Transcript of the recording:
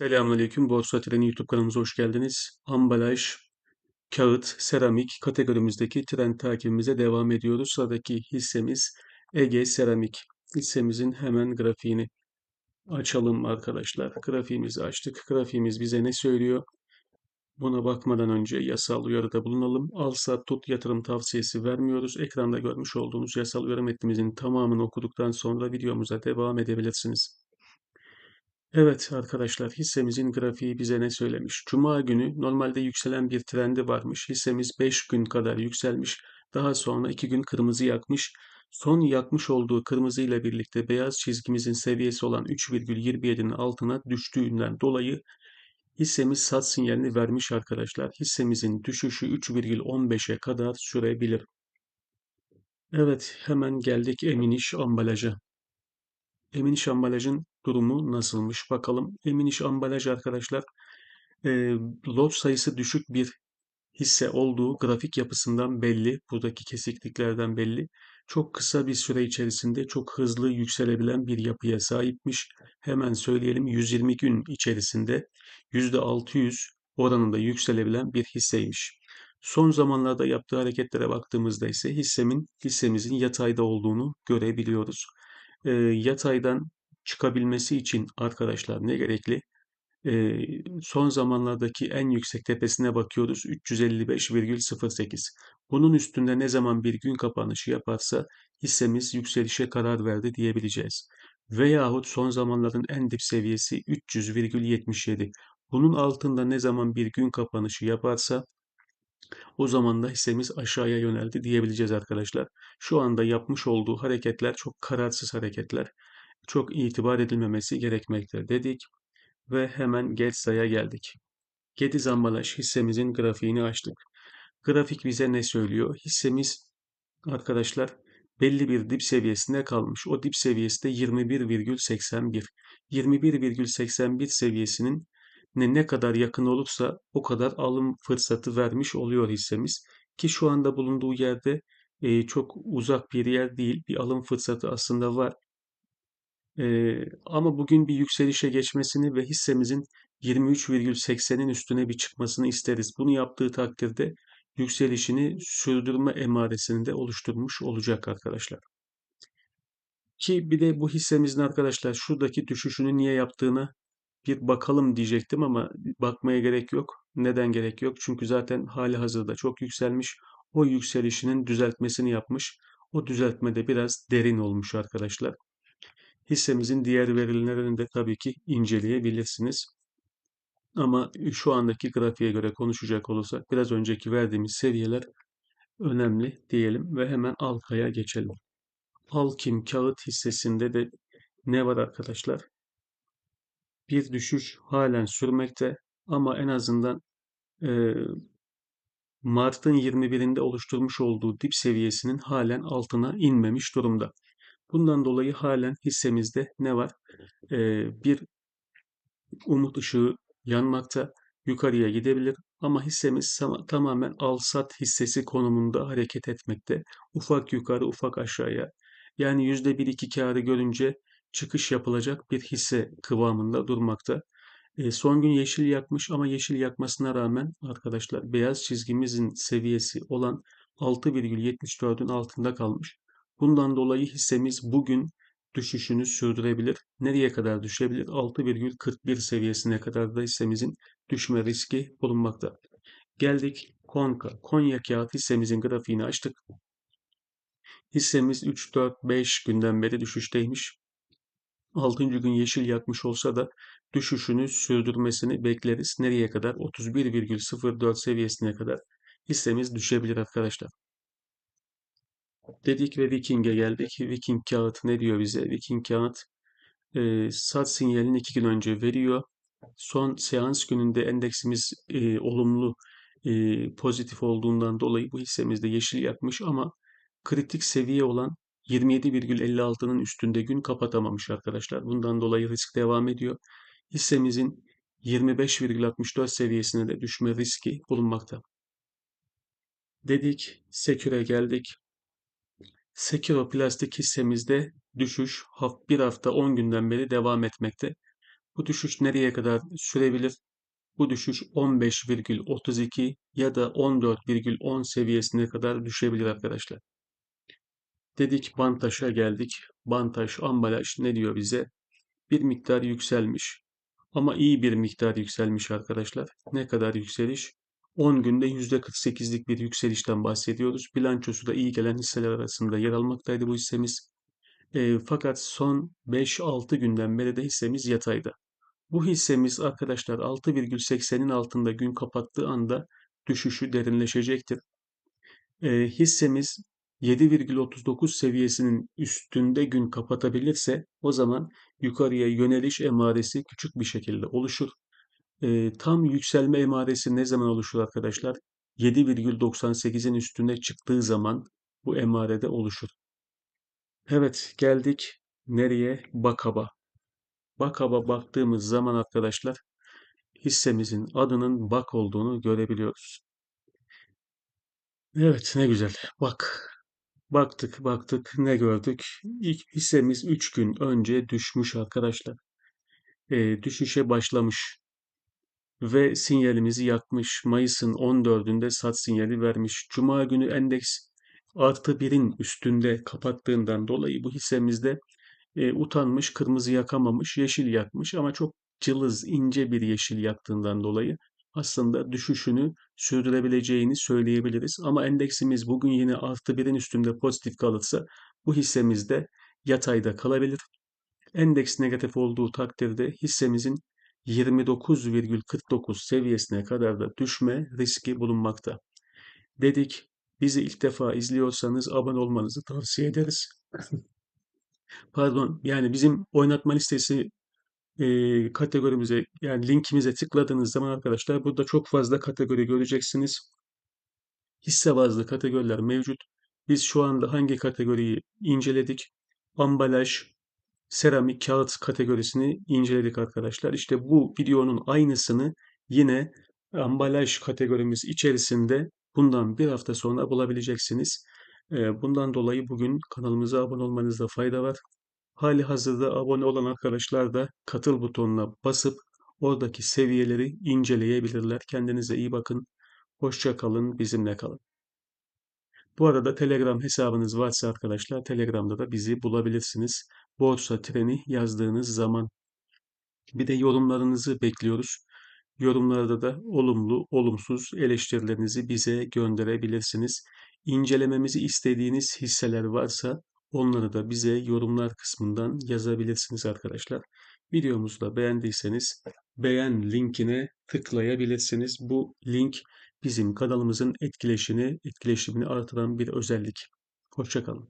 Selamünaleyküm. Borsa Treni YouTube kanalımıza hoş geldiniz. Ambalaj, kağıt, seramik kategorimizdeki trend takibimize devam ediyoruz. Sıradaki hissemiz Ege Seramik. Hissemizin hemen grafiğini açalım arkadaşlar. Grafiğimizi açtık. Grafiğimiz bize ne söylüyor? Buna bakmadan önce yasal uyarıda bulunalım. Al sat tut yatırım tavsiyesi vermiyoruz. Ekranda görmüş olduğunuz yasal uyarı metnimizin tamamını okuduktan sonra videomuza devam edebilirsiniz. Evet arkadaşlar hissemizin grafiği bize ne söylemiş? Cuma günü normalde yükselen bir trendi varmış. Hissemiz 5 gün kadar yükselmiş. Daha sonra 2 gün kırmızı yakmış. Son yakmış olduğu kırmızı ile birlikte beyaz çizgimizin seviyesi olan 3,27'nin altına düştüğünden dolayı hissemiz sat sinyalini vermiş arkadaşlar. Hissemizin düşüşü 3,15'e kadar sürebilir. Evet hemen geldik Eminiş ambalaja. Eminiş ambalajın durumu nasılmış bakalım. Eminiş ambalaj arkadaşlar e, lot sayısı düşük bir hisse olduğu grafik yapısından belli. Buradaki kesikliklerden belli. Çok kısa bir süre içerisinde çok hızlı yükselebilen bir yapıya sahipmiş. Hemen söyleyelim 120 gün içerisinde %600 oranında yükselebilen bir hisseymiş. Son zamanlarda yaptığı hareketlere baktığımızda ise hissemin hissemizin yatayda olduğunu görebiliyoruz. E, yataydan çıkabilmesi için arkadaşlar ne gerekli? E, son zamanlardaki en yüksek tepesine bakıyoruz 355,08. Bunun üstünde ne zaman bir gün kapanışı yaparsa hissemiz yükselişe karar verdi diyebileceğiz. Veyahut son zamanların en dip seviyesi 300,77. Bunun altında ne zaman bir gün kapanışı yaparsa o zaman da hissemiz aşağıya yöneldi diyebileceğiz arkadaşlar. Şu anda yapmış olduğu hareketler çok kararsız hareketler. Çok itibar edilmemesi gerekmektedir dedik ve hemen Getsa'ya geldik. Gediz ambalaj hissemizin grafiğini açtık. Grafik bize ne söylüyor? Hissemiz arkadaşlar belli bir dip seviyesinde kalmış. O dip seviyesi de 21,81. 21,81 seviyesinin ne, ne kadar yakın olursa o kadar alım fırsatı vermiş oluyor hissemiz. Ki şu anda bulunduğu yerde e, çok uzak bir yer değil. Bir alım fırsatı aslında var. Ama bugün bir yükselişe geçmesini ve hissemizin 23,80'in üstüne bir çıkmasını isteriz. Bunu yaptığı takdirde yükselişini sürdürme emaresini de oluşturmuş olacak arkadaşlar. Ki bir de bu hissemizin arkadaşlar şuradaki düşüşünü niye yaptığını bir bakalım diyecektim ama bakmaya gerek yok. Neden gerek yok? Çünkü zaten hali hazırda çok yükselmiş. O yükselişinin düzeltmesini yapmış. O düzeltme de biraz derin olmuş arkadaşlar. Hissemizin diğer verilerini de tabii ki inceleyebilirsiniz. Ama şu andaki grafiğe göre konuşacak olursak biraz önceki verdiğimiz seviyeler önemli diyelim ve hemen Alka'ya geçelim. Alkim kağıt hissesinde de ne var arkadaşlar? Bir düşüş halen sürmekte ama en azından e, Mart'ın 21'inde oluşturmuş olduğu dip seviyesinin halen altına inmemiş durumda. Bundan dolayı halen hissemizde ne var? E, bir umut ışığı yanmakta, yukarıya gidebilir ama hissemiz tamamen al-sat hissesi konumunda hareket etmekte. Ufak yukarı, ufak aşağıya. Yani %1-2 karı görünce çıkış yapılacak bir hisse kıvamında durmakta. E, son gün yeşil yakmış ama yeşil yakmasına rağmen arkadaşlar beyaz çizgimizin seviyesi olan 6,74'ün altında kalmış. Bundan dolayı hissemiz bugün düşüşünü sürdürebilir. Nereye kadar düşebilir? 6,41 seviyesine kadar da hissemizin düşme riski bulunmakta. Geldik Konka. Konya kağıt hissemizin grafiğini açtık. Hissemiz 3, 4, 5 günden beri düşüşteymiş. 6. gün yeşil yakmış olsa da düşüşünü sürdürmesini bekleriz. Nereye kadar? 31,04 seviyesine kadar hissemiz düşebilir arkadaşlar. Dedik ve Viking'e geldik. Viking kağıt ne diyor bize? Viking kağıt e, sat sinyalini iki gün önce veriyor. Son seans gününde endeksimiz e, olumlu e, pozitif olduğundan dolayı bu hissemizde yeşil yakmış ama kritik seviye olan 27,56'nın üstünde gün kapatamamış arkadaşlar. Bundan dolayı risk devam ediyor. Hissemizin 25,64 seviyesine de düşme riski bulunmakta. Dedik, Seküre geldik. Sekiro plastik hissemizde düşüş bir hafta 10 günden beri devam etmekte. Bu düşüş nereye kadar sürebilir? Bu düşüş 15,32 ya da 14,10 seviyesine kadar düşebilir arkadaşlar. Dedik Bantaş'a geldik. Bantaş ambalaj ne diyor bize? Bir miktar yükselmiş. Ama iyi bir miktar yükselmiş arkadaşlar. Ne kadar yükseliş? 10 günde %48'lik bir yükselişten bahsediyoruz. Bilançosu da iyi gelen hisseler arasında yer almaktaydı bu hissemiz. E, fakat son 5-6 günden beri de hissemiz yatayda. Bu hissemiz arkadaşlar 6,80'in altında gün kapattığı anda düşüşü derinleşecektir. E, hissemiz 7,39 seviyesinin üstünde gün kapatabilirse o zaman yukarıya yöneliş emaresi küçük bir şekilde oluşur. E, tam yükselme emaresi ne zaman oluşur arkadaşlar? 7,98'in üstüne çıktığı zaman bu emarede oluşur. Evet geldik nereye? Bakaba. Bakaba baktığımız zaman arkadaşlar hissemizin adının Bak olduğunu görebiliyoruz. Evet ne güzel. Bak. Baktık baktık ne gördük? İlk hissemiz 3 gün önce düşmüş arkadaşlar. E, düşüşe başlamış ve sinyalimizi yakmış. Mayıs'ın 14'ünde sat sinyali vermiş. Cuma günü endeks artı 1'in üstünde kapattığından dolayı bu hissemizde e, utanmış, kırmızı yakamamış, yeşil yakmış ama çok cılız, ince bir yeşil yaktığından dolayı aslında düşüşünü sürdürebileceğini söyleyebiliriz. Ama endeksimiz bugün yine artı birin üstünde pozitif kalırsa bu hissemiz de yatayda kalabilir. Endeks negatif olduğu takdirde hissemizin 29,49 seviyesine kadar da düşme riski bulunmakta. Dedik, bizi ilk defa izliyorsanız abone olmanızı tavsiye ederiz. Pardon, yani bizim oynatma listesi e, kategorimize yani linkimize tıkladığınız zaman arkadaşlar burada çok fazla kategori göreceksiniz. Hisse bazlı kategoriler mevcut. Biz şu anda hangi kategoriyi inceledik? Ambalaj, seramik, kağıt kategorisini inceledik arkadaşlar. İşte bu videonun aynısını yine ambalaj kategorimiz içerisinde bundan bir hafta sonra bulabileceksiniz. Bundan dolayı bugün kanalımıza abone olmanızda fayda var. Hali hazırda abone olan arkadaşlar da katıl butonuna basıp oradaki seviyeleri inceleyebilirler. Kendinize iyi bakın. Hoşça kalın, bizimle kalın. Bu arada Telegram hesabınız varsa arkadaşlar Telegram'da da bizi bulabilirsiniz. Borsa treni yazdığınız zaman. Bir de yorumlarınızı bekliyoruz. Yorumlarda da olumlu, olumsuz eleştirilerinizi bize gönderebilirsiniz. İncelememizi istediğiniz hisseler varsa Onları da bize yorumlar kısmından yazabilirsiniz arkadaşlar. Videomuzu da beğendiyseniz beğen linkine tıklayabilirsiniz. Bu link bizim kanalımızın etkileşimini, etkileşimini artıran bir özellik. Hoşçakalın.